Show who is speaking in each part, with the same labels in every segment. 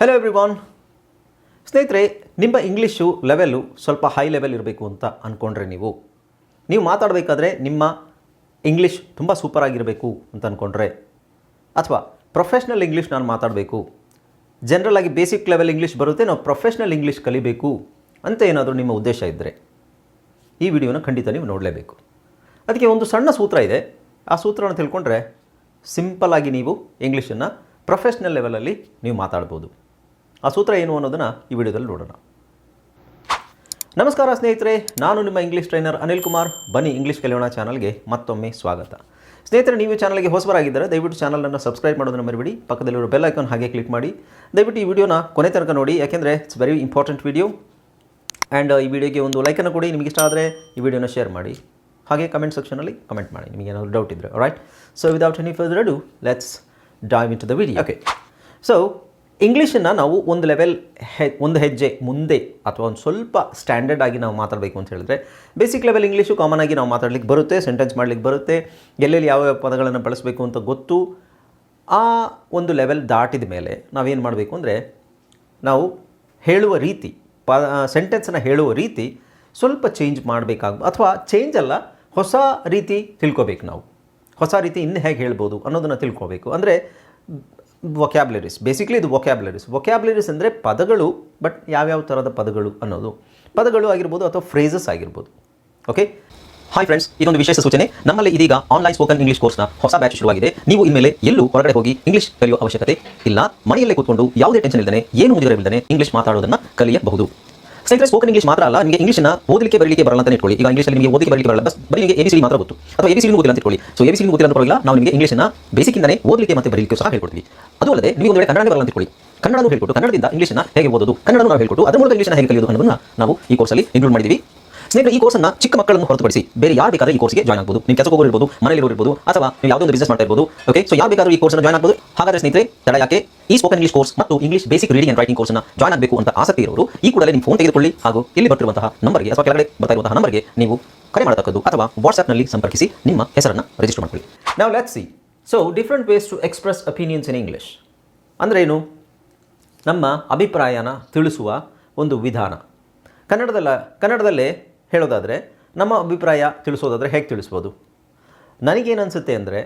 Speaker 1: Hello everyone ಸ್ನೇಹಿತರೆ, ನಿಮ್ಮ English level ಸ್ವಲ್ಪ ಹೈ ಲೆವೆಲ್ ಇರಬೇಕು ಅಂತ ಅಂದ್ಕೊಂಡ್ರೆ ನೀವು. ನೀವು ಮಾತಾಡಬೇಕಾದ್ರೆ ನಿಮ್ಮ ಇಂಗ್ಲೀಷ್ ತುಂಬ ಸೂಪರ್ ಆಗಿರಬೇಕು ಅಂತ ಅಂದ್ಕೊಂಡ್ರೆ ಅಥವಾ ಪ್ರೊಫೆಷ್ನಲ್ ಇಂಗ್ಲೀಷ್ ನಾನು ಮಾತಾಡಬೇಕು. ಜನರಲ್ ಆಗಿ ಬೇಸಿಕ್ ಲೆವೆಲ್ ಇಂಗ್ಲೀಷ್ ಬರುತ್ತೆ, ನಾವು ಪ್ರೊಫೆಷ್ನಲ್ ಇಂಗ್ಲೀಷ್ ಕಲಿಬೇಕು ಅಂತ ಏನಾದರೂ ನಿಮ್ಮ ಉದ್ದೇಶ ಇದ್ದರೆ ಈ ವಿಡಿಯೋನ ಖಂಡಿತ ನೀವು ನೋಡಲೇಬೇಕು. ಅದಕ್ಕೆ ಒಂದು ಸಣ್ಣ ಸೂತ್ರ ಇದೆ. ಆ ಸೂತ್ರವನ್ನು ತಿಳ್ಕೊಂಡ್ರೆ ಸಿಂಪಲ್ ಆಗಿ ನೀವು ಇಂಗ್ಲೀಷನ್ನು ಪ್ರೊಫೆಷ್ನಲ್ ಲೆವೆಲಲ್ಲಿ ನೀವು ಮಾತಾಡ್ಬೋದು. ಆ ಸೂತ್ರ ಏನು ಅನ್ನೋದನ್ನು ಈ ವಿಡಿಯೋದಲ್ಲಿ ನೋಡೋಣ. ನಮಸ್ಕಾರ ಸ್ನೇಹಿತರೆ ನಾನು ನಿಮ್ಮ ಇಂಗ್ಲೀಷ್ ಟ್ರೈನರ್ ಅನಿಲ್ ಕುಮಾರ್. ಬನ್ನಿ ಇಂಗ್ಲೀಷ್ ಕಲಿಯೋಣ ಚಾನಲ್ಗೆ ಮತ್ತೊಮ್ಮೆ ಸ್ವಾಗತ. ಸ್ನೇಹಿತರೆ ನೀವು ಚಾನಲ್ಗೆ ಹೊಸಬರಾಗಿದ್ದರೆ ದಯವಿಟ್ಟು ಚಾನಲನ್ನು ಸಬ್ಸ್ಕ್ರೈಬ್ ಮಾಡೋದನ್ನು ಮರಿಬೇಡಿ. ಪಕ್ಕದಲ್ಲಿರೋ ಬೆಲ್ ಐಕಾನ್ ಹಾಗೆ ಕ್ಲಿಕ್ ಮಾಡಿ. ದಯವಿಟ್ಟು ಈ ವಿಡಿಯೋನ ಕೊನೆ ತನಕ ನೋಡಿ ಯಾಕೆಂದರೆ it's very important video and ಈ ವಿಡಿಯೋಗೆ ಒಂದು ಲೈಕನ್ನು ಕೊಡಿ ನಿಮಗೆ ಇಷ್ಟ ಆದರೆ ಈ ವಿಡಿಯೋನ ಶೇರ್ ಮಾಡಿ. ಹಾಗೆ ಕಮೆಂಟ್ ಸೆಕ್ಷನಲ್ಲಿ ಕಮೆಂಟ್ ಮಾಡಿ ನಿಮಗೆ ಏನಾದರೂ ಡೌಟ್ ಇದ್ದರೆ right so without any further ado let's dive into the video okay so ಇಂಗ್ಲೀಷನ್ನು ನಾವು ಒಂದು ಲೆವೆಲ್ ಹೆ, ಒಂದು ಹೆಜ್ಜೆ ಮುಂದೆ ಅಥವಾ ಒಂದು ಸ್ವಲ್ಪ ಸ್ಟ್ಯಾಂಡರ್ಡ್ ಆಗಿ ನಾವು ಮಾತಾಡಬೇಕು ಅಂತ ಹೇಳಿದ್ರೆ ಬೇಸಿಕ್ ಲೆವೆಲ್ ಇಂಗ್ಲೀಷು ಕಾಮನ್ ಆಗಿ ನಾವು ಮಾತಾಡ್ಲಿಕ್ಕೆ ಬರುತ್ತೆ ಸೆಂಟೆನ್ಸ್ ಮಾಡಲಿಕ್ಕೆ ಬರುತ್ತೆ, ಎಲ್ಲೆಲ್ಲಿ ಯಾವ ಪದಗಳನ್ನು ಬಳಸಬೇಕು ಅಂತ ಗೊತ್ತು, ಆ ಒಂದು ಲೆವೆಲ್ ದಾಟಿದ ಮೇಲೆ ನಾವೇನು ಮಾಡಬೇಕು ಅಂದರೆ, ನಾವು ಹೇಳುವ ರೀತಿ, ಪ ಸೆಂಟೆನ್ಸನ್ನು ಹೇಳುವ ರೀತಿ ಸ್ವಲ್ಪ ಚೇಂಜ್ ಮಾಡಬೇಕಾಗ, ಅಥವಾ ಚೇಂಜ್ ಅಲ್ಲ, ಹೊಸ ರೀತಿ ತಿಳ್ಕೊಬೇಕು ನಾವು. ಹೊಸ ರೀತಿ ಇನ್ನು ಹೇಗೆ ಹೇಳ್ಬೋದು ಅನ್ನೋದನ್ನು ತಿಳ್ಕೊಬೇಕು. ಅಂದರೆ ವೊಕ್ಯಾಬ್ಲರೀಸ್ ಬೇಸಿಕ್ಲಿ ಇದು ವೊಕ್ಯಾಬ್ಲರೀಸ್ ವೊಕ್ಯಾಬ್ಲರೀಸ್ ಅಂದರೆ ಪದಗಳು ಬಟ್ ಯಾವ್ಯಾವ ಥರದ ಪದಗಳು ಅನ್ನೋದು. ಪದಗಳು ಆಗಿರ್ಬೋದು ಅಥವಾ ಫ್ರೇಸಸ್ ಆಗಿರ್ಬೋದು. ಓಕೆ ಹಾಯ್ ಫ್ರೆಂಡ್ಸ್ ಇದೊಂದು ವಿಶೇಷ ಸೂಚನೆ. ನಮ್ಮಲ್ಲಿ ಇದೀಗ ಆನ್ಲೈನ್ ಸ್ಪೋಕನ್ ಇಂಗ್ಲಿಷ್ ಕೋರ್ಸ್ನ ಹೊಸ ಬ್ಯಾಚ್ ಶುರುವಾಗಿದೆ. ನೀವು ಇನ್ಮೇಲೆ ಎಲ್ಲೂ ಹೊರಗಡೆ ಹೋಗಿ ಇಂಗ್ಲಿಷ್ ಕಲಿಯುವ ಅವಶ್ಯಕತೆ ಇಲ್ಲ. ಮನೆಯಲ್ಲೇ ಕೂತ್ಕೊಂಡು ಯಾವುದೇ ಟೆನ್ಷನ್ ಇಲ್ಲದೆ ಏನು ಮುಂದಿರಬಿಲ್ಲದೆ ಇಂಗ್ಲಿಷ್ ಮಾತಾಡೋದನ್ನು ಕಲಿಯಬಹುದು. ಸ್ನೇಹಿತರೆ ಸ್ಪೋಕನ್ ಇಂಗ್ಲಿಷ್ ಮಾತ್ರ ಅಲ್ಲ, ನಿಮಗೆ ಇಂಗ್ಲಿಷ್ನ ಓದಲಿಕ್ಕೆ, ಬರಲಿಕ್ಕೆ ಬರಲ್ಲ ಅಂತ ಇಟ್ಕೊಳ್ಳಿ. ಈಗ ಇಂಗ್ಲೀಷಲ್ಲಿ ನಿಮಗೆ ಓದಲಿಕ್ಕೆ, ಬರಲಿಕ್ಕೆ ಬರಲ್ಲ ಬಸ್ ಬರೀ ನಿಮಗೆ ಎಬಿಸಿಡಿ ಮಾತ್ರ ಗೊತ್ತು. ಅಥವಾ ಎಬಿಸಿಡಿ ಓದಿಲ್ಲ ಅಂತ ಇಟ್ಕೊಳ್ಳಿ ಸೊ ಎಬಿಸಿಡಿ ಓದಿಲ್ಲ ಅಂತ ಪರವಾಗಿಲ್ಲ, ನಾವು ನಿಮಗೆ ಇಂಗ್ಲಿಷ್ನ ಬೇಸಿಕ್ಕಿಂದನೇ ಓದಲಿಕ್ಕೆ ಮತ್ತೆ ಬರಲಿಕ್ಕೆ ಸಹ ಹೇಳ್ಕೊಡ್ತೀವಿ. ಅದು ಅಲ್ಲದೆ, ನೀವು ಒಂದು ವೇಳೆ ಕನ್ನಡ ಬರಲ್ಲ ಅಂತ ಇಟ್ಕೊಳ್ಳಿ ಕನ್ನಡನೂ ಹೇಳ್ಕೊಟ್ಟು, ಕನ್ನಡದಿಂದ ಇಂಗ್ಲಿಷ್ನ ಹೇಗೆ ಓದೋದು? ಕನ್ನಡನೂ ನಾವು ಹೇಳ್ಕೊಟ್ಟು, ಅದರ ಮೂಲಕ ಇಂಗ್ಲಿಷ್ನ ಹೇಗೆ ಕಲಿಯೋದು ಅನ್ನೋದನ್ನ ನಾವು ಈ ಕೋರ್ಸಲ್ಲಿ ಇನ್ಕ್ಲೂಡ್ ಮಾಡಿದ್ದೀವಿ ಸ್ನೇಹಿತರೆ, ಈ ಕೋರ್ಸನ್ನು ಚಿಕ್ಕ ಮಕ್ಕಳನ್ನು ಹೊರತುಪಡಿಸಿ ಬೇರೆ ಯಾರು ಬೇಕಾದ್ರೆ ಈ ಕೋರ್ಸ್ಗೆ ಜಾಯ್ನ್ ಆಗಬಹುದು ನೀವು ಹೋಗೋರು ಇರ್ಬೋದು ಮನೆಯಲ್ಲಿ ಇರ್ಬೋದು, ಅಥವಾ ನೀವು ಯಾವುದೋ ಒಂದು ಬಿಸ್ನೆಸ್ ಮಾಡ್ತಾ ಇರ್ಬೋದು. ಓಕೆ ಸೊ ಯಾರು ಬೇಕಾದ್ರೂ ಈ ಕೋರ್ಸ್ ಜಾಯ್ನ್ ಆಗಬಹುದು ಹಾಗಾದ್ರೆ ಸ್ನೇಹಿತರೆ, ತಡ ಯಾಕೆ? ಈ ಸ್ಪೋಕನ್ ಇಂಗ್ಲಿಷ್ ಕೋರ್ಸ್ ಮತ್ತು English basic reading and writing ಕೋರ್ಸ್ನ ಜಾಯ್ನ್ ಆಗಬೇಕು ಅಂತ ಆಸಕ್ತಿ ಇರೋರು, ಈ ಕೂಡಲೇ ನಿಮ್ಮ ಫೋನ್ ತೆಗೆದುಕೊಳ್ಳಿ ಹಾಗೂ ಇಲ್ಲಿ ಬರ್ತಿರುವಂತಹ ನಂಬರ್ಗೆ ಅಥವಾ ಕೆಳಗಡೆ ಬರ್ತಾ ಇರುವಂತಹ ನಂಬರ್ಗೆ ನೀವು ಕರೆ ಮಾಡತಕ್ಕದ್ದು ಅಥವಾ ವಾಟ್ಸ್ಆ್ಯಪ್ನಲ್ಲಿ ಸಂಪರ್ಕಿಸಿ ನಿಮ್ಮ ಹೆಸರನ್ನು ರಿಜಿಸ್ಟರ್ ಮಾಡ್ಕೊಳ್ಳಿ. ನಾವು let's so different ways to express opinions in English ಅಂದ್ರೆ ಏನು? ನಮ್ಮ ಅಭಿಪ್ರಾಯನ ತಿಳಿಸುವ ಒಂದು ವಿಧಾನ. ಕನ್ನಡದಲ್ಲ ಕನ್ನಡದಲ್ಲೇ ಹೇಳೋದಾದರೆ, ನಮ್ಮ ಅಭಿಪ್ರಾಯ ತಿಳಿಸೋದಾದರೆ ಹೇಗೆ ತಿಳಿಸ್ಬೋದು? ನನಗೇನು ಅನಿಸುತ್ತೆ ಅಂದರೆ,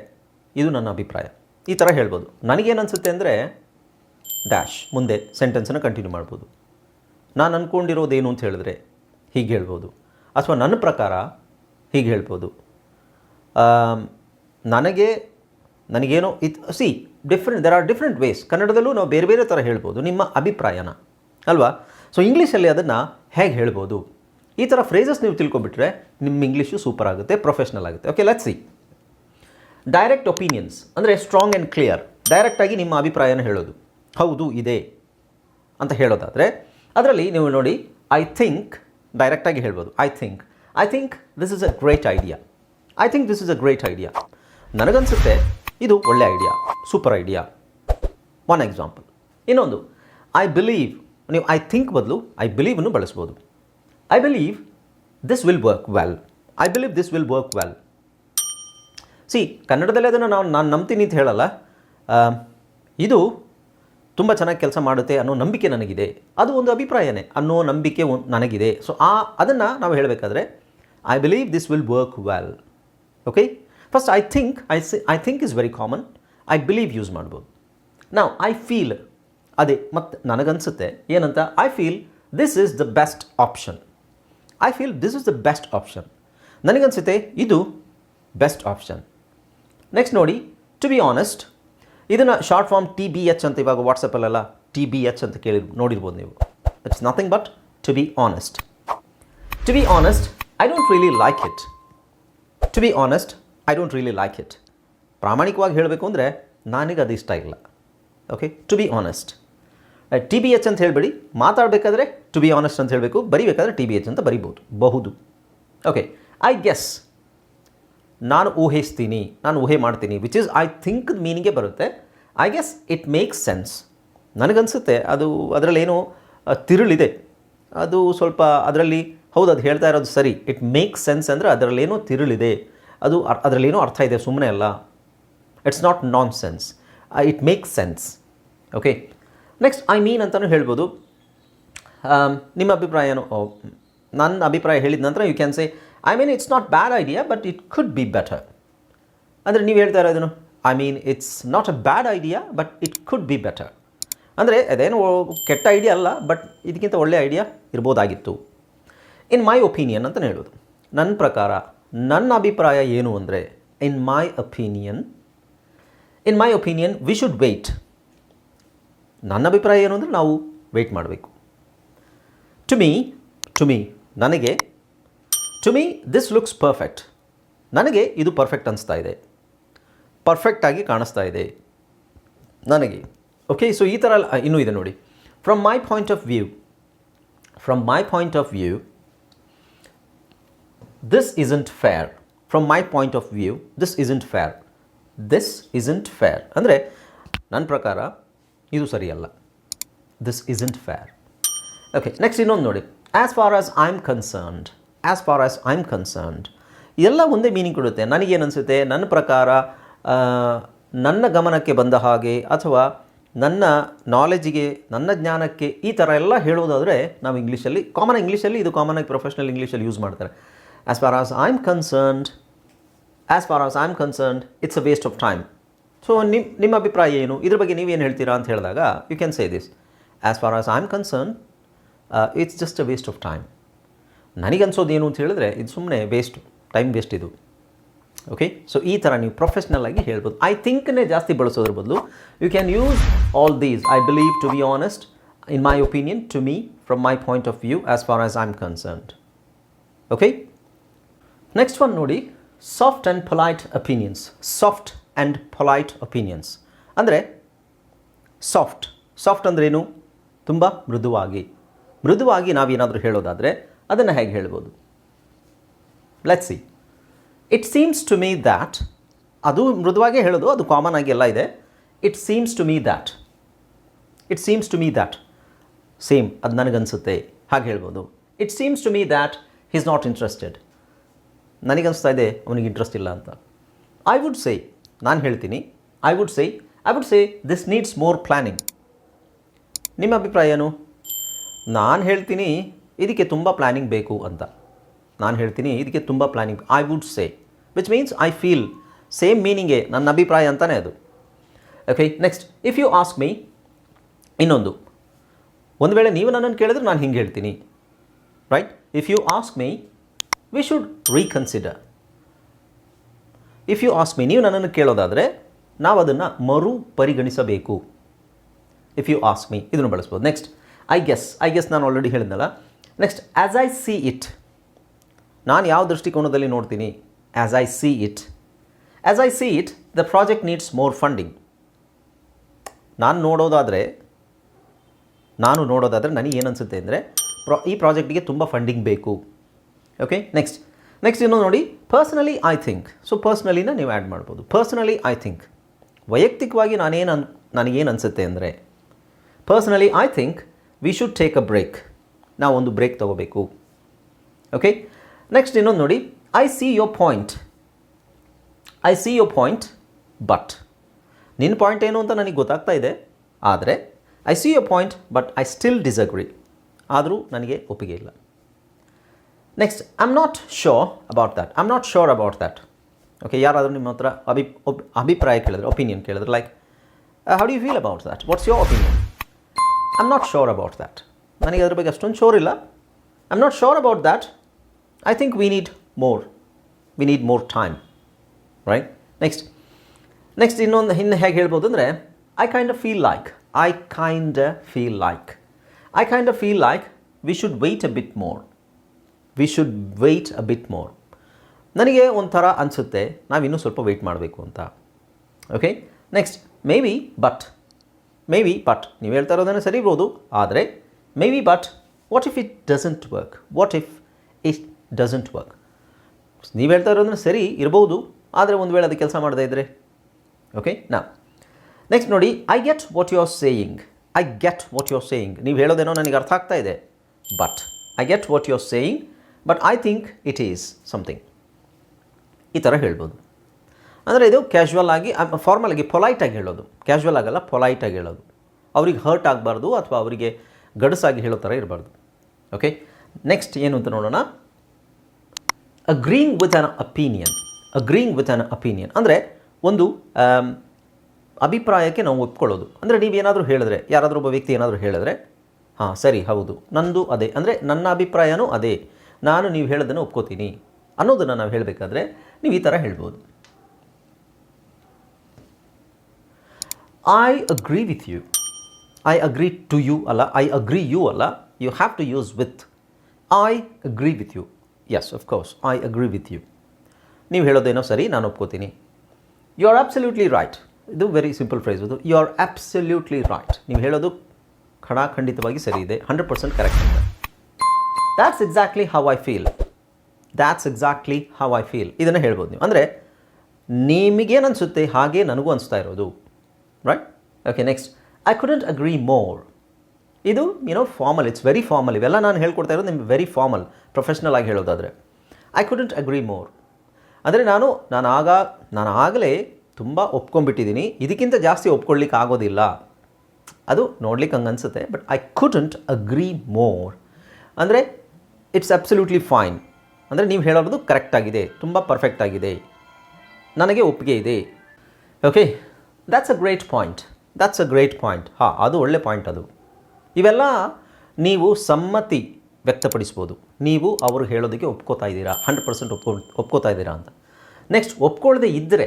Speaker 1: ಇದು ನನ್ನ ಅಭಿಪ್ರಾಯ. ಈ ಥರ ಹೇಳ್ಬೋದು. ನನಗೇನು ಅನಿಸುತ್ತೆ ಅಂದರೆ, ಡ್ಯಾಶ್, ಮುಂದೆ ಸೆಂಟೆನ್ಸನ್ನು ಕಂಟಿನ್ಯೂ ಮಾಡ್ಬೋದು. ನಾನು ಅಂದ್ಕೊಂಡಿರೋದೇನು ಅಂತ ಹೇಳಿದ್ರೆ, ಹೀಗೆ ಹೇಳ್ಬೋದು. ಅಥವಾ ನನ್ನ ಪ್ರಕಾರ, ಹೀಗೆ ಹೇಳ್ಬೋದು. ನನಗೆ, ನನಗೇನೋ it, see different there are different ways ಕನ್ನಡದಲ್ಲೂ ನಾವು ಬೇರೆ ಬೇರೆ ಥರ ಹೇಳ್ಬೋದು, ನಿಮ್ಮ ಅಭಿಪ್ರಾಯನ. ಅಲ್ವಾ? ಸೊ ಇಂಗ್ಲೀಷಲ್ಲಿ ಅದನ್ನು ಹೇಗೆ ಹೇಳ್ಬೋದು? ಈ ಥರ ಫ್ರೇಸಸ್ ನೀವು ತಿಳ್ಕೊಬಿಟ್ರೆ ನಿಮ್ಮ ಇಂಗ್ಲೀಷು ಸೂಪರ್ ಆಗುತ್ತೆ ಪ್ರೊಫೆಷ್ನಲ್ ಆಗುತ್ತೆ. Okay let see direct opinions ಅಂದರೆ ಸ್ಟ್ರಾಂಗ್ ಆ್ಯಂಡ್ ಕ್ಲಿಯರ್ ಡೈರೆಕ್ಟಾಗಿ ನಿಮ್ಮ ಅಭಿಪ್ರಾಯನ ಹೇಳೋದು. ಹೌದು, ಇದೆ ಅಂತ ಹೇಳೋದಾದರೆ, ಅದರಲ್ಲಿ ನೀವು ನೋಡಿ ಐ ಥಿಂಕ್ ಡೈರೆಕ್ಟಾಗಿ ಹೇಳ್ಬೋದು. I think I think this is a great idea I think this is a great idea ನನಗನ್ಸುತ್ತೆ ಇದು ಒಳ್ಳೆ idea super idea one example ಇನ್ನೊಂದು ಐ ಬಿಲೀವ್ ನೀವು ಐ ಥಿಂಕ್ ಬದಲು ಐ ಬಿಲೀವನ್ನು ಬಳಸ್ಬೋದು. I believe this will work well I believe this will work well see ಕನ್ನಡದಲ್ಲೇ ಅದನ್ನು ನಾವು ನಾನು ನಂಬ್ತೀನಿ ಅಂತ ಹೇಳಲ್ಲ. ಇದು ತುಂಬ ಚೆನ್ನಾಗಿ ಕೆಲಸ ಮಾಡುತ್ತೆ ಅನ್ನೋ ನಂಬಿಕೆ ನನಗಿದೆ. ಅದು ಒಂದು ಅಭಿಪ್ರಾಯನೇ. ಅನ್ನೋ ನಂಬಿಕೆ ನನಗಿದೆ. ಸೊ ಆ ಅದನ್ನು ನಾವು ಹೇಳಬೇಕಾದ್ರೆ I believe this will work well okay first I think I see I think is very common I believe use ಮಾಡ್ಬೋದು. ನಾವು ಐ ಫೀಲ್ ಅದೇ ಮತ್ತು ನನಗನ್ಸುತ್ತೆ. ಏನಂತ? I feel this is the best option I feel this is the best option ನನಗನ್ಸುತ್ತೆ ಇದು best option next ನೋಡಿ to be honest ಇದನ್ನು short form T B H ಅಂತ ಇವಾಗ ವಾಟ್ಸಪ್ಪಲ್ಲೆಲ್ಲ ಟಿ ಬಿ ಎಚ್ ಅಂತ ಕೇಳಿ ನೋಡಿರ್ಬೋದು ನೀವು. It's nothing but to be honest to be honest I don't really like it to be honest I don't really like it ಪ್ರಾಮಾಣಿಕವಾಗಿ ಹೇಳಬೇಕು ಅಂದರೆ ನನಗೆ ಅದು ಇಷ್ಟ ಇಲ್ಲ. Okay to be honest T B H ಅಂತ ಹೇಳಬೇಡಿ. ಮಾತಾಡಬೇಕಾದ್ರೆ ಟು ಬಿ ಆನೆಸ್ಟ್ ಅಂತ ಹೇಳಬೇಕು. ಬರಿಬೇಕಾದ್ರೆ ಟಿ ಬಿ ಎಚ್ ಅಂತ ಬರಿಬೋದು ಬಹುದು. ಓಕೆ ಐ ಗೆಸ್ ನಾನು ಊಹಿಸ್ತೀನಿ. ನಾನು ಊಹೆ ಮಾಡ್ತೀನಿ ವಿಚ್ ಈಸ್ ಐ ಥಿಂಕ್ ಮೀನಿಂಗೇ ಬರುತ್ತೆ. I guess it makes sense ನನಗನ್ಸುತ್ತೆ, ಅದು ಅದರಲ್ಲೇನೋ ತಿರುಳಿದೆ. ಅದು ಸ್ವಲ್ಪ ಅದರಲ್ಲಿ, ಹೌದು, ಅದು ಹೇಳ್ತಾ ಇರೋದು ಸರಿ. ಇಟ್ ಮೇಕ್ಸ್ ಸೆನ್ಸ್ ಅಂದರೆ ಅದರಲ್ಲೇನೋ ತಿರುಳಿದೆ. ಅದು ಅದರಲ್ಲೇನೋ ಅರ್ಥ ಇದೆ ಸುಮ್ಮನೆ ಅಲ್ಲ. It's not nonsense it makes sense okay next I mean ಅಂತಲೂ ಹೇಳ್ಬೋದು. ನಿಮ್ಮ ಅಭಿಪ್ರಾಯ ಏನು ನನ್ನ ಅಭಿಪ್ರಾಯ ಹೇಳಿದ ನಂತರ you can say I mean it's not bad idea but it could be better ಅಂದರೆ ನೀವು ಹೇಳ್ತಾ ಇರೋದನ್ನು I mean it's not a bad idea but it could be better ಅಂದರೆ ಅದೇನು ಕೆಟ್ಟ ಐಡಿಯಾ ಅಲ್ಲ ಬಟ್ ಇದಕ್ಕಿಂತ ಒಳ್ಳೆ ಐಡಿಯಾ ಇರ್ಬೋದಾಗಿತ್ತು. ಇನ್ ಮೈ ಒಪಿನಿಯನ್ ಅಂತಲೇ ಹೇಳೋದು ನನ್ನ ಪ್ರಕಾರ, ನನ್ನ ಅಭಿಪ್ರಾಯ ಏನು ಅಂದರೆ in my opinion in my opinion we should wait ನನ್ನ ಅಭಿಪ್ರಾಯ ಏನು ಅಂದರೆ ನಾವು ವೆಯ್ಟ್ ಮಾಡಬೇಕು. ಟು ಮೀ ಟು ಮೀ ನನಗೆ to me this looks perfect ನನಗೆ ಇದು ಪರ್ಫೆಕ್ಟ್ ಅನಿಸ್ತಾ ಇದೆ. ಪರ್ಫೆಕ್ಟಾಗಿ ಕಾಣಿಸ್ತಾ ಇದೆ. ನನಗೆ. ಓಕೆ ಸೊ ಈ ಥರ ಇನ್ನೂ ಇದೆ ನೋಡಿ. From my point of view from my point of view this isn't fair from my point of view this isn't fair this isn't fair ಅಂದರೆ, ನನ್ನ ಪ್ರಕಾರ ಇದು ಸರಿಯಲ್ಲ. This isn't fair okay next ಇನ್ನೊಂದು ನೋಡಿ. As far as I am concerned as far as I am concerned ಎಲ್ಲ ಒಂದೇ meaning ಕೊಡುತ್ತೆ. ನನಗೇನು ಅನಿಸುತ್ತೆ ನನ್ನ ಪ್ರಕಾರ ನನ್ನ ಗಮನಕ್ಕೆ ಬಂದ ಹಾಗೆ ಅಥವಾ ನನ್ನ ನಾಲೆಜಿಗೆ ನನ್ನ ಜ್ಞಾನಕ್ಕೆ ಈ ಥರ ಎಲ್ಲ ಹೇಳೋದಾದರೆ ನಾವು ಇಂಗ್ಲೀಷಲ್ಲಿ ಕಾಮನ್ ಇಂಗ್ಲೀಷಲ್ಲಿ, ಇದು ಕಾಮನ್ ಆಗಿ ಪ್ರೊಫೆಷ್ನಲ್ ಇಂಗ್ಲೀಷಲ್ಲಿ ಯೂಸ್ ಮಾಡ್ತಾರೆ. As far as I am concerned as far as I am concerned it's a waste of time so ನಿಮ್ಮ ನಿಮ್ಮ ಅಭಿಪ್ರಾಯ ಏನು? ಇದ್ರ ಬಗ್ಗೆ ನೀವೇನು ಹೇಳ್ತೀರಾ ಅಂತ ಹೇಳಿದಾಗ you can say this as far as I am concern it's just a waste of time ನನಗನ್ಸೋದು ಏನು ಅಂತ ಹೇಳಿದ್ರೆ, ಇದು ಸುಮ್ಮನೆ ವೇಸ್ಟ್ ಟೈಮ್ ವೇಸ್ಟ್ ಇದು. ಓಕೆ ಸೊ ಈ ಥರ ನೀವು ಪ್ರೊಫೆಷ್ನಲ್ ಆಗಿ ಹೇಳ್ಬೋದು. ಐ ಥಿಂಕ್ನೇ ಜಾಸ್ತಿ ಬಳಸೋದ್ರ ಬದಲು you can use all these I believe to be honest in my opinion to me from my point of view as far as I am concerned okay next one ನೋಡಿ soft and polite opinions soft and polite opinions ಅಂದರೆ soft soft ಅಂದ್ರೇನು ತುಂಬ ಮೃದುವಾಗಿ. ಮೃದುವಾಗಿ ನಾವೇನಾದರೂ ಹೇಳೋದಾದರೆ ಅದನ್ನು ಹೇಗೆ ಹೇಳ್ಬೋದು? Let see it seems to me that ಅದು ಮೃದುವಾಗೇ ಹೇಳೋದು, ಅದು ಕಾಮನ್ ಆಗಿ ಎಲ್ಲ ಇದೆ. It seems to me that it seems to me that same ಅದು ನನಗನ್ಸುತ್ತೆ. ಹಾಗೆ ಹೇಳ್ಬೋದು. It seems to me that is not interested ನನಗನ್ನಿಸ್ತಾ ಇದೆ, ಅವನಿಗೆ ಇಂಟ್ರೆಸ್ಟ್ ಇಲ್ಲ ಅಂತ. ಐ ವುಡ್ ಸೇ ನಾನು ಹೇಳ್ತೀನಿ I would say I would say this needs more planning ನಿಮ್ಮ ಅಭಿಪ್ರಾಯ ಏನು? ನಾನು ಹೇಳ್ತೀನಿ, ಇದಕ್ಕೆ ತುಂಬ ಪ್ಲ್ಯಾನಿಂಗ್ ಬೇಕು ಅಂತ. ನಾನು ಹೇಳ್ತೀನಿ, ಇದಕ್ಕೆ ತುಂಬ planning I would say which means I feel same ಮೀನಿಂಗೇ ನನ್ನ ಅಭಿಪ್ರಾಯ ಅಂತಲೇ ಅದು. Okay next if you ask me ಇನ್ನೊಂದು. ಒಂದು ವೇಳೆ ನೀವು ನನ್ನನ್ನು ಕೇಳಿದ್ರೆ ನಾನು ಹಿಂಗೆ ಹೇಳ್ತೀನಿ. Right if you ask me we should reconsider if you ask me ನೀವು ನನ್ನನ್ನು ಕೇಳೋದಾದರೆ ನಾವು ಅದನ್ನು ಮರು ಪರಿಗಣಿಸಬೇಕು. ಇಫ್ ಯು ಆಸ್ಕ್ ಮೀ ಇದನ್ನು ಬಳಸ್ಬೋದು. Next I guess I guess ನಾನು ಆಲ್ರೆಡಿ ಹೇಳಿದ್ನಲ್ಲ. Next as I see it ನಾನು ಯಾವ ದೃಷ್ಟಿಕೋನದಲ್ಲಿ ನೋಡ್ತೀನಿ? As I see it as I see it the project needs more funding ನಾನು ನೋಡೋದಾದರೆ ನಾನು ನೋಡೋದಾದರೆ ನನಗೆ ಏನು ಅನಿಸುತ್ತೆ ಅಂದರೆ ಪ್ರಾ ಈ ಪ್ರಾಜೆಕ್ಟಿಗೆ ತುಂಬ ಫಂಡಿಂಗ್ ಬೇಕು. ಓಕೆ ನೆಕ್ಸ್ಟ್ ನೆಕ್ಸ್ಟ್ ಇನ್ನೊಂದು ನೋಡಿ ಪರ್ಸ್ನಲಿ ಐ ಥಿಂಕ್ ಸೊ ಪರ್ಸ್ನಲಿನ ನೀವು ಆ್ಯಡ್ ಮಾಡ್ಬೋದು. ಪರ್ಸ್ನಲಿ ಐ ಥಿಂಕ್ ವೈಯಕ್ತಿಕವಾಗಿ ನಾನೇನು ಅನ್ ನನಗೇನು ಅನಿಸುತ್ತೆ ಅಂದರೆ personally I think we should take a break ನಾವೊಂದು ಬ್ರೇಕ್ ತೊಗೋಬೇಕು. ಓಕೆ ನೆಕ್ಸ್ಟ್ ಇನ್ನೊಂದು ನೋಡಿ I see your point I see your point but ನಿನ್ನ ಪಾಯಿಂಟ್ ಏನು ಅಂತ ನನಗೆ ಗೊತ್ತಾಗ್ತಾ ಇದೆ, ಆದರೆ I see your point but I still disagree ಆದರೂ ನನಗೆ ಒಪ್ಪಿಗೆ ಇಲ್ಲ. Next I am not sure about that I am not sure about that okay ಯಾರಾದರೂ ನಿಮ್ಮ ಹತ್ರ ಅಭಿ ಒಪ್ ಅಭಿಪ್ರಾಯ ಕೇಳಿದ್ರೆ ಒಪಿನಿಯನ್ ಕೇಳಿದ್ರೆ like how do you feel about that what's your opinion I am not sure about that ನನಗೆ ಅದ್ರ ಬಗ್ಗೆ ಅಷ್ಟೊಂದು ಶೋರ್ ಇಲ್ಲ. I am not sure about that I think we need more we need more time right next next ಇನ್ನೊಂದು ಇನ್ನು ಹೇಗೆ ಹೇಳ್ಬೋದು ಅಂದರೆ I kind of feel like I kind feel like I kind of feel like we should wait a bit more we should wait a bit more ನನಗೆ ಒಂಥರ ಅನಿಸುತ್ತೆ, ನಾವು ಇನ್ನೂ ಸ್ವಲ್ಪ ವೆಯ್ಟ್ ಮಾಡಬೇಕು ಅಂತ. Okay next maybe but maybe but ನೀವು ಹೇಳ್ತಾ ಇರೋದನ್ನು ಸರಿ ಇರ್ಬೋದು ಆದರೆ maybe but what if it doesn't work what if it doesn't work ನೀವು ಹೇಳ್ತಾ ಇರೋದನ್ನು ಸರಿ ಇರ್ಬೋದು, ಆದರೆ ಒಂದು ವೇಳೆ ಅದು ಕೆಲಸ ಮಾಡದೇ ಇದ್ದರೆ ಓಕೆ ನಾ ನೆಕ್ಸ್ಟ್ ನೋಡಿ I get what you are saying I get what you are saying ನೀವು ಹೇಳೋದೇನೋ ನನಗೆ ಅರ್ಥ ಆಗ್ತಾ ಇದೆ. But I get what you are saying but I think it is something ಈ ಥರ ಹೇಳ್ಬೋದು. ಅಂದರೆ ಇದು ಕ್ಯಾಶುವಲ್ ಆಗಿ ಫಾರ್ಮಲ್ ಆಗಿ ಪೊಲೈಟಾಗಿ ಹೇಳೋದು. ಕ್ಯಾಶುವಲ್ ಆಗಲ್ಲ ಪೊಲೈಟಾಗಿ ಹೇಳೋದು. ಅವ್ರಿಗೆ ಹರ್ಟ್ ಆಗಬಾರ್ದು ಅಥವಾ ಅವರಿಗೆ ಗಡಸಾಗಿ ಹೇಳೋ ಥರ ಇರಬಾರ್ದು. ಓಕೆ ನೆಕ್ಸ್ಟ್ ಏನು ಅಂತ ನೋಡೋಣ. Agreeing with an opinion agreeing with an opinion ಅಂದರೆ ಒಂದು ಅಭಿಪ್ರಾಯಕ್ಕೆ ನಾವು ಒಪ್ಕೊಳ್ಳೋದು. ಅಂದರೆ ನೀವೇನಾದರೂ ಹೇಳಿದ್ರೆ, ಯಾರಾದರೂ ಒಬ್ಬ ವ್ಯಕ್ತಿ ಏನಾದರೂ ಹೇಳಿದ್ರೆ, ಹಾಂ, ಸರಿ, ಹೌದು. ನಂದು ಅದೇ. ಅಂದರೆ ನನ್ನ ಅಭಿಪ್ರಾಯನೂ ಅದೇ. ನಾನು ನೀವು ಹೇಳೋದನ್ನು ಒಪ್ಕೋತೀನಿ ಅನ್ನೋದನ್ನು ನಾವು ಹೇಳಬೇಕಾದ್ರೆ ನೀವು ಈ ಥರ ಹೇಳ್ಬೋದು. I agree with you I agree to you ಅಲ್ಲ ಐ ಅಗ್ರಿ ಯು ಅಲ್ಲ you have to use with I agree with you of course I agree with you ನೀವು ಹೇಳೋದೇನೋ ಸರಿ, ನಾನು ಒಪ್ಕೋತೀನಿ. ಯು ಆರ್ ಆಬ್ಸಲ್ಯೂಟ್ಲಿ ರೈಟ್ ಇದು ವೆರಿ ಸಿಂಪಲ್ ಫ್ರೈಸ್ ಇದು you are absolutely right ನೀವು ಹೇಳೋದು ಖಡಾಖಂಡಿತವಾಗಿ ಸರಿ ಇದೆ ಹಂಡ್ರೆಡ್ ಪರ್ಸೆಂಟ್ ಕರೆಕ್ಟ್ ಇದೆ that's exactly how I feel that's exactly how I feel ಇದನ್ನು ಹೇಳ್ಬೋದು ನೀವು. ಅಂದರೆ ನಿಮಗೇನು ಅನಿಸುತ್ತೆ ಹಾಗೆ ನನಗೂ ಅನಿಸ್ತಾ ಇರೋದು. Right okay next I couldn't agree more ಇದು you know formal it's very formal ಇವೆಲ್ಲ ನಾನು ಹೇಳ್ಕೊಡ್ತಾ ಇರೋದು ನಿಮ್ಗೆ ವೆರಿ ಫಾರ್ಮಲ್ ಪ್ರೊಫೆಷ್ನಲ್ ಆಗಿ ಹೇಳೋದಾದರೆ. ಐ ಕುಡಂಟ್ ಅಗ್ರಿ ಮೋರ್ ಅಂದರೆ ನಾನು ನಾನು ಆಗ ನಾನು ಆಗಲೇ ತುಂಬ ಒಪ್ಕೊಂಡ್ಬಿಟ್ಟಿದ್ದೀನಿ. ಇದಕ್ಕಿಂತ ಜಾಸ್ತಿ ಒಪ್ಕೊಳ್ಳಿಕ್ಕೆ ಆಗೋದಿಲ್ಲ. ಅದು ನೋಡ್ಲಿಕ್ಕೆ ಹಂಗೆ ಅನಿಸುತ್ತೆ but I couldn't agree more ಅಂದರೆ ಇಟ್ಸ್ ಅಬ್ಸಲ್ಯೂಟ್ಲಿ ಫೈನ್ ಅಂದರೆ ನೀವು ಹೇಳೋದು ಕರೆಕ್ಟಾಗಿದೆ ತುಂಬ ಪರ್ಫೆಕ್ಟ್ ಆಗಿದೆ, ನನಗೆ ಒಪ್ಪಿಗೆ ಇದೆ. Okay that's a great point that's a great point ಹಾಂ, ಅದು ಒಳ್ಳೆ ಪಾಯಿಂಟ್ ಅದು. ಇವೆಲ್ಲ ನೀವು ಸಮ್ಮತಿ ವ್ಯಕ್ತಪಡಿಸ್ಬೋದು. ನೀವು ಅವರು ಹೇಳೋದಕ್ಕೆ ಒಪ್ಕೋತಾ ಇದ್ದೀರಾ ಹಂಡ್ರೆಡ್ ಪರ್ಸೆಂಟ್ ಒಪ್ಕೊ, ಒಪ್ಕೋತಾ ಇದ್ದೀರಾ ಅಂತ. ನೆಕ್ಸ್ಟ್ ಒಪ್ಕೊಳ್ಳದೆ ಇದ್ದರೆ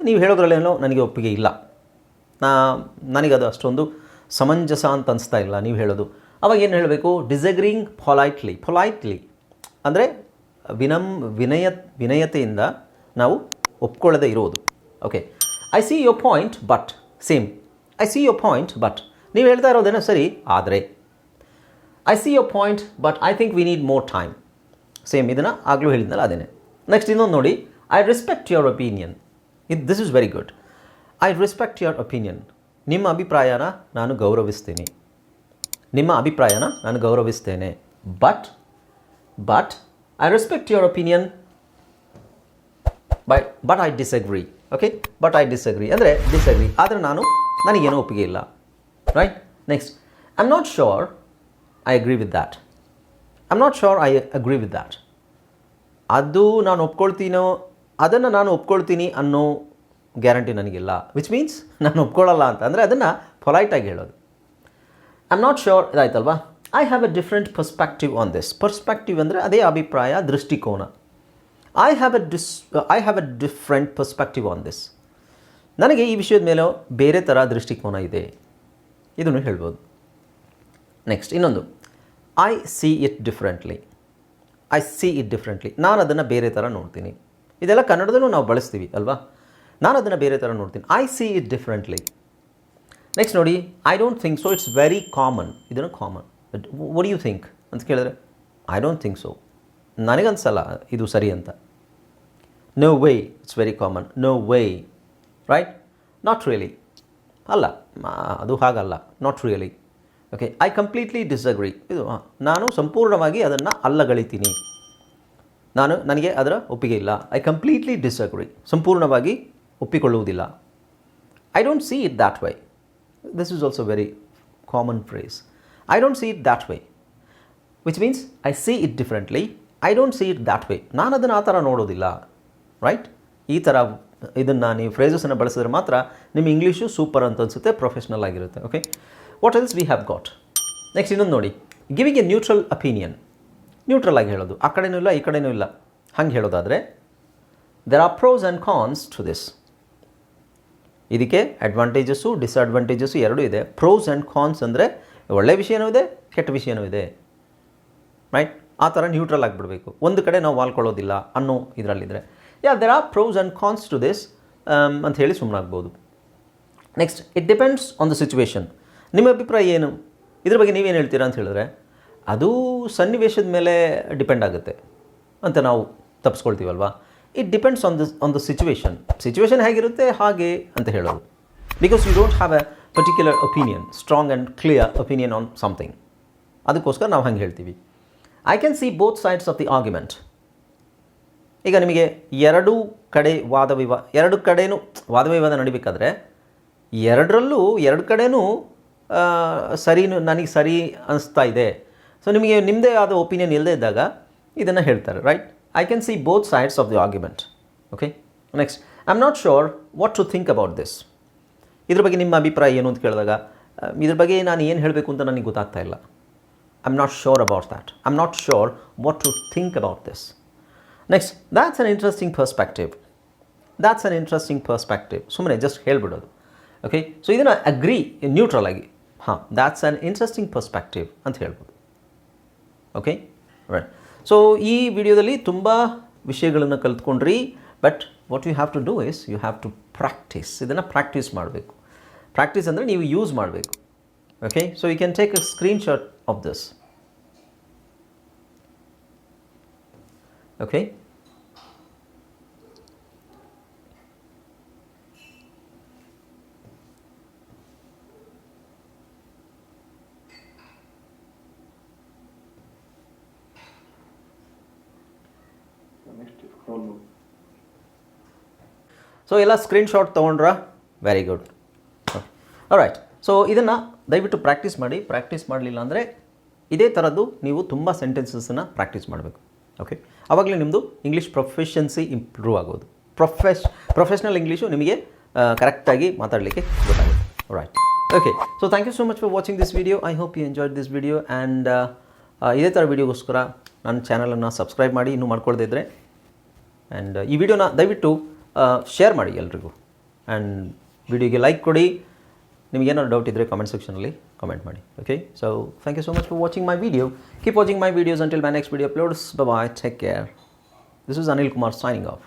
Speaker 1: ನೀವು ಹೇಳೋದ್ರಲ್ಲೇನೋ ನನಗೆ ಒಪ್ಪಿಗೆ ಇಲ್ಲ. ನಾ, ನನಗದು ಅಷ್ಟೊಂದು ಸಮಂಜಸ ಅಂತ ಅನಿಸ್ತಾ ಇಲ್ಲ ನೀವು ಹೇಳೋದು. ಅವಾಗ ಏನು ಹೇಳಬೇಕು? ಡಿಸಗ್ರಿಂಗ್ ಫೊಲೈಟ್ಲಿ ಫೊಲೈಟ್ಲಿ ಅಂದರೆ ವಿನಮ್, ವಿನಯ, ವಿನಯತೆಯಿಂದ ನಾವು ಒಪ್ಕೊಳ್ಳದೆ ಇರೋದು. Okay I see your point but same I see your point but ನೀವು ಹೇಳ್ತಾ ಇರೋದೇನೋ ಸರಿ, ಆದರೆ. I see your point but I think we need more time same ಇದನ್ನು ಆಗಲೂ ಹೇಳಿದ್ನಲ್ಲ ಅದೇನೆ. ನೆಕ್ಸ್ಟ್ ಇನ್ನೊಂದು ನೋಡಿ. ಐ ರೆಸ್ಪೆಕ್ಟ್ ಯುವರ್ ಒಪಿನಿಯನ್ ಇದು this is very good I respect your opinion ನಿಮ್ಮ ಅಭಿಪ್ರಾಯನ ನಾನು ಗೌರವಿಸ್ತೀನಿ. ನಿಮ್ಮ ಅಭಿಪ್ರಾಯನ ನಾನು ಗೌರವಿಸ್ತೇನೆ. But but I respect your opinion by but I disagree okay but I disagree ಅಂದರೆ ಡಿಸಗ್ರಿ ಆದರೆ ನಾನು ನನಗೇನೂ ಒಪ್ಪಿಗೆ ಇಲ್ಲ. Right next I am not sure I agree with that I am not sure I agree with that ಅದು ನಾನು ಒಪ್ಕೊಳ್ತೀನೋ, ಅದನ್ನು ನಾನು ಒಪ್ಕೊಳ್ತೀನಿ ಅನ್ನೋ ಗ್ಯಾರಂಟಿ ನನಗಿಲ್ಲ. ವಿಚ್ ಮೀನ್ಸ್ ನಾನು ಒಪ್ಕೊಳ್ಳಲ್ಲ ಅಂತ. ಅಂದರೆ ಅದನ್ನು ಪೊಲೈಟಾಗಿ ಹೇಳೋದು. I am not sure ಇದಾಯ್ತಲ್ವಾ I have a different perspective on this perspective ಅಂದರೆ ಅದೇ ಅಭಿಪ್ರಾಯ, ದೃಷ್ಟಿಕೋನ. I have a dis I have a different perspective on this ನನಗೆ ಈ ವಿಷಯದ ಮೇಲೆ ಬೇರೆ ಥರ ದೃಷ್ಟಿಕೋನ ಇದೆ. ಇದನ್ನು ಹೇಳ್ಬೋದು. ನೆಕ್ಸ್ಟ್ ಇನ್ನೊಂದು. I see it differently I see it differently ನಾನು ಅದನ್ನು ಬೇರೆ ಥರ ನೋಡ್ತೀನಿ. ಇದೆಲ್ಲ ಕನ್ನಡದಲ್ಲೂ ನಾವು ಬಳಸ್ತೀವಿ, ಅಲ್ವಾ? ನಾನು ಅದನ್ನು ಬೇರೆ ಥರ ನೋಡ್ತೀನಿ. I see it differently next ನೋಡಿ I don't think so it's very common ಇದನ್ನು ಕಾಮನ್ ವಾಟ್ ಯು ಥಿಂಕ್ ಅಂತ ಕೇಳಿದ್ರೆ ಐ ಡೋಂಟ್ ಥಿಂಕ್ ಸೊ ನನಗನ್ಸಲ್ಲ ಇದು ಸರಿ ಅಂತ. No way it's very common no way right not really ಅಲ್ಲ ಅದು ಹಾಗಲ್ಲ. Not really okay I completely disagree ಇದು ನಾನು ಸಂಪೂರ್ಣವಾಗಿ ಅದನ್ನು ಅಲ್ಲಗಳಿತೀನಿ. ನಾನು, ನನಗೆ ಅದರ ಒಪ್ಪಿಗೆ ಇಲ್ಲ. ಐ ಕಂಪ್ಲೀಟ್ಲಿ ಡಿಸಗ್ರಿ ಸಂಪೂರ್ಣವಾಗಿ ಒಪ್ಪಿಕೊಳ್ಳುವುದಿಲ್ಲ. I don't see it that way this is also very common phrase I don't see it that way, which means I see it differently I don't see it that way ನಾನು ಅದನ್ನು ಆ ಥರ ನೋಡೋದಿಲ್ಲ right ಈ ಥರ ಇದನ್ನು ನೀವು ಫ್ರೇಸಸನ್ನು ಬಳಸಿದ್ರೆ ಮಾತ್ರ ನಿಮ್ಮ ಇಂಗ್ಲೀಷು ಸೂಪರ್ ಅಂತ ಅನಿಸುತ್ತೆ ಪ್ರೊಫೆಷ್ನಲ್ ಆಗಿರುತ್ತೆ okay what else we have got next ಇನ್ನೊಂದು ನೋಡಿ. Giving a neutral opinion neutral ಆಗಿ ಹೇಳೋದು. ಆ ಕಡೆನೂ ಇಲ್ಲ ಈ ಕಡೆನೂ ಇಲ್ಲ. ಹಂಗೆ ಹೇಳೋದಾದರೆ there are pros and cons to this ಇದಕ್ಕೆ ಅಡ್ವಾಂಟೇಜಸ್ಸು ಡಿಸ್ಅಡ್ವಾಂಟೇಜಸ್ಸು ಎರಡೂ ಇದೆ. ಪ್ರೋಸ್ ಆ್ಯಂಡ್ ಕಾನ್ಸ್ ಅಂದರೆ ಒಳ್ಳೆಯ ವಿಷಯನೂ ಇದೆ, ಕೆಟ್ಟ ವಿಷಯನೂ ಇದೆ. ರೈಟ್ ಆ ಥರ ನ್ಯೂಟ್ರಲ್ ಆಗಿಬಿಡಬೇಕು. ಒಂದು ಕಡೆ ನಾವು ವಾಲ್ಕೊಳ್ಳೋದಿಲ್ಲ ಅನ್ನೋ ಇದರಲ್ಲಿದ್ದರೆ yeah there are pros and cons to this ಅಂತ ಹೇಳಿ ಸುಮ್ಮನಾಗ್ಬೋದು next it depends on the situation ನಿಮ್ಮ ಅಭಿಪ್ರಾಯ ಏನು? ಇದ್ರ ಬಗ್ಗೆ ನೀವೇನು ಹೇಳ್ತೀರಾ ಅಂತ ಹೇಳಿದ್ರೆ, ಅದು ಸನ್ನಿವೇಶದ ಮೇಲೆ ಡಿಪೆಂಡ್ ಆಗುತ್ತೆ ಅಂತ ನಾವು ತಪ್ಪಿಸ್ಕೊಳ್ತೀವಲ್ವಾ it depends on the on the situation situation ಹೇಗಿರುತ್ತೆ? ಹಾಗೆ ಅಂತ ಹೇಳೋದು. Because you don't have a particular opinion strong and clear opinion on something ಅದಕ್ಕೋಸ್ಕರ ನಾವು ಹಂಗೆ ಹೇಳ್ತೀವಿ. I can see both sides of the argument ಈಗ ನಿಮಗೆ ಎರಡೂ ಕಡೆ ವಾದ ವಿವಾ, ಎರಡು ಕಡೆಯೂ ವಾದ ವಿವಾದ ನಡಿಬೇಕಾದ್ರೆ, ಎರಡರಲ್ಲೂ, ಎರಡು ಕಡೆಯೂ ಸರಿ ನನಗೆ ಸರಿ ಅನಿಸ್ತಾ ಇದೆ. ಸೊ ನಿಮಗೆ ನಿಮ್ಮದೇ ಆದ ಒಪಿನಿಯನ್ ಇಲ್ಲದೇ ಇದ್ದಾಗ ಇದನ್ನು ಹೇಳ್ತಾರೆ right I can see both sides of the argument. Okay. Next, I'm not sure what to think about this. ಇದ್ರ ಬಗ್ಗೆ ನಿಮ್ಮ ಅಭಿಪ್ರಾಯ ಏನು ಅಂತ ಕೇಳಿದಾಗ ಇದ್ರ ಬಗ್ಗೆ ನಾನು ಏನು ಹೇಳಬೇಕು ಅಂತ ನನಗೆ ಗೊತ್ತಾಗ್ತಾ ಇಲ್ಲ. I am not sure about that I am not sure what to think about this next that's an interesting perspective that's an interesting perspective ಸುಮ್ಮನೆ ಜಸ್ಟ್ ಹೇಳ್ಬಿಡೋದು. ಓಕೆ ಸೊ ಇದನ್ನು ಅಗ್ರಿ ನ್ಯೂಟ್ರಲ್ ಆಗಿ. ಹಾಂ ದ್ಯಾಟ್ಸ್ ಅನ್ ಇಂಟ್ರೆಸ್ಟಿಂಗ್ ಪರ್ಸ್ಪೆಕ್ಟಿವ್ ಅಂತ ಹೇಳ್ಬೋದು. Okay right so ಈ ವಿಡಿಯೋದಲ್ಲಿ ತುಂಬ ವಿಷಯಗಳನ್ನು ಕಲ್ತ್ಕೊಂಡ್ರಿ. But what you have to do is you have to practice ಇದನ್ನು ಪ್ರಾಕ್ಟೀಸ್ ಮಾಡಬೇಕು. ಪ್ರಾಕ್ಟೀಸ್ ಅಂದರೆ ನೀವು ಯೂಸ್ ಮಾಡಬೇಕು. Okay so you can take a screenshot of this okay
Speaker 2: next scroll
Speaker 1: so ಎಲ್ಲ ಸ್ಕ್ರೀನ್ಶಾಟ್ ತೊಗೊಂಡ್ರಾ? ವೆರಿ ಗುಡ್ ರೈಟ್ ಸೊ ಇದನ್ನು ದಯವಿಟ್ಟು practice ಮಾಡಿ. ಪ್ರಾಕ್ಟೀಸ್ ಮಾಡಲಿಲ್ಲ ಅಂದರೆ ಇದೇ ಥರದ್ದು ನೀವು ತುಂಬ ಸೆಂಟೆನ್ಸಸನ್ನು ಪ್ರಾಕ್ಟೀಸ್ ಮಾಡಬೇಕು. ಓಕೆ ಆವಾಗಲೇ ನಿಮ್ಮದು ಇಂಗ್ಲೀಷ್ ಪ್ರೊಫೆಷನ್ಸಿ ಇಂಪ್ರೂವ್ ಆಗೋದು. ಪ್ರೊಫೆಷ್ ಪ್ರೊಫೆಷ್ನಲ್ ಇಂಗ್ಲೀಷು ನಿಮಗೆ ಕರೆಕ್ಟಾಗಿ ಮಾತಾಡಲಿಕ್ಕೆ ಗೊತ್ತಾಗುತ್ತೆ. Right okay so thank you so much for watching this video I hope you enjoyed this video and ಇದೇ ಥರ ವಿಡಿಯೋಗೋಸ್ಕರ ನನ್ನ ಚಾನಲನ್ನು ಸಬ್ಸ್ಕ್ರೈಬ್ ಮಾಡಿ. ಇನ್ನೂ ಮಾಡ್ಕೊಳ್ದೇ ಇದ್ದರೆ ಆ್ಯಂಡ್ ಈ ವಿಡಿಯೋನ ದಯವಿಟ್ಟು ಶೇರ್ ಮಾಡಿ ಎಲ್ರಿಗೂ. ಆ್ಯಂಡ್ ವಿಡಿಯೋಗೆ ಲೈಕ್ ಕೊಡಿ. ನಿಮಗೇನಾದ್ರು ಡೌಟ್ ಇದ್ದರೆ ಕಮೆಂಟ್ ಸೆಕ್ಷನಲ್ಲಿ ಕಮೆಂಟ್ ಮಾಡಿ okay so thank you so much for watching my video keep watching my videos until my next video uploads bye take care this is Anil Kumar signing off